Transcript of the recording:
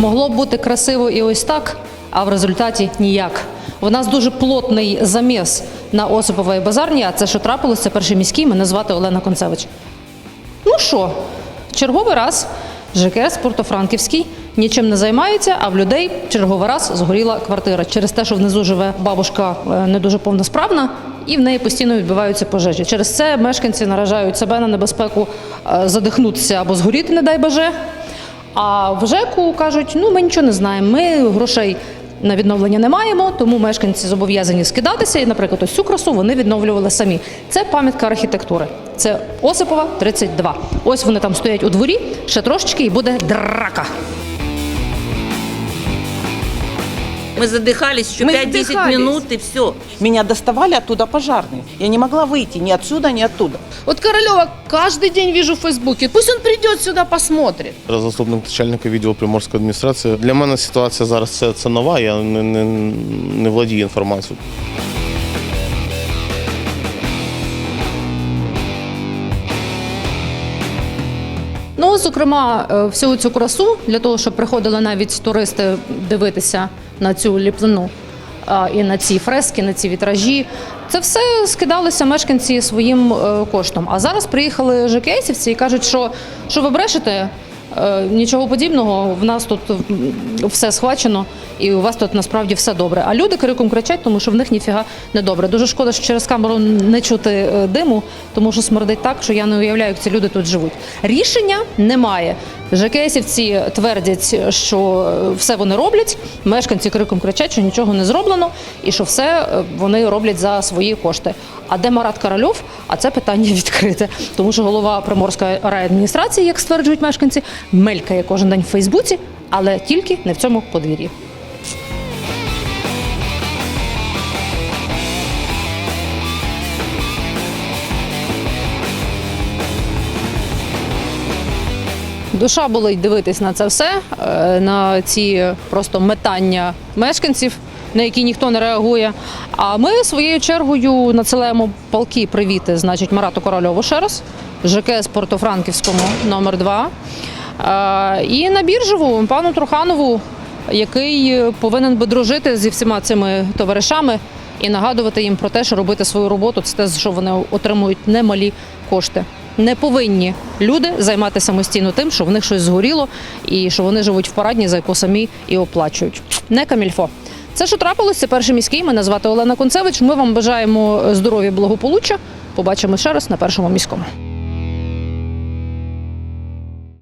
Могло б бути красиво і ось так, а в результаті ніяк. У нас дуже плотний заміс на Осиповій базарні, а це що трапилося, це перший міський, мене звати Олена Концевич. Ну що, черговий раз ЖКС Портофранківський нічим не займається, а в людей черговий раз згоріла квартира через те, що внизу живе бабушка е, не дуже повносправна, і в неї постійно відбуваються пожежі. Через це мешканці наражають себе на небезпеку е, задихнутися або згоріти, не дай боже. А в ЖЕКу кажуть, ну ми нічого не знаємо, ми грошей на відновлення не маємо, тому мешканці зобов'язані скидатися. І, наприклад, ось цю красу вони відновлювали самі. Це пам'ятка архітектури. Це Осипова 32. Ось вони там стоять у дворі, ще трошечки і буде драка. Мы задыхались еще Мы 5-10 задыхались. минут и все. Меня доставали оттуда пожарные. Я не могла выйти ни отсюда, ни оттуда. Вот Королева каждый день вижу в Фейсбуке. Пусть он придет сюда, посмотрит. Заступник начальника відділу Приморської адміністрації. Для мене ситуація зараз це, це нова, я не, не, не владію інформацією. Ну, зокрема, е, всю цю красу для того, щоб приходили навіть туристи дивитися на цю ліплену і на ці фрески, на ці вітражі. Це все скидалися мешканці своїм е, коштом. А зараз приїхали ЖКСівці і кажуть, що, що ви брешете. Е, Нічого подібного, в нас тут все схвачено, і у вас тут насправді все добре. А люди криком кричать, тому що в них ніфіга не добре. Дуже шкода, що через камеру не чути е, диму, тому що смердить так, що я не уявляю, як ці люди тут живуть. Рішення немає. ЖКСівці твердять, що е, все вони роблять. Мешканці криком кричать, що нічого не зроблено, і що все вони роблять за свої кошти. А де Марат Корольов? А це питання відкрите, тому що голова Приморської райадміністрації, як стверджують мешканці, мелькає кожен день в Фейсбуці, але тільки не в цьому подвір'ї. Душа болить дивитись на це все, е, на ці просто метання мешканців, на які ніхто не реагує. А ми своєю чергою надсилаємо палки привіти, значить, Марату Корольову ще раз, ЖКС Портофранківському номер 2 Е, І на біржеву пану Труханову, який повинен би дружити зі всіма цими товаришами і нагадувати їм про те, що робити свою роботу це те, що вони отримують немалі кошти. Не повинні люди займатися самостійно тим, що в них щось згоріло, і що вони живуть в парадні, за яку самі і оплачують. Не камільфо. Це що трапилося, перший міський. Мене звати Олена Концевич. Ми вам бажаємо здоров'я, благополуччя. Побачимо ще раз на першому міському.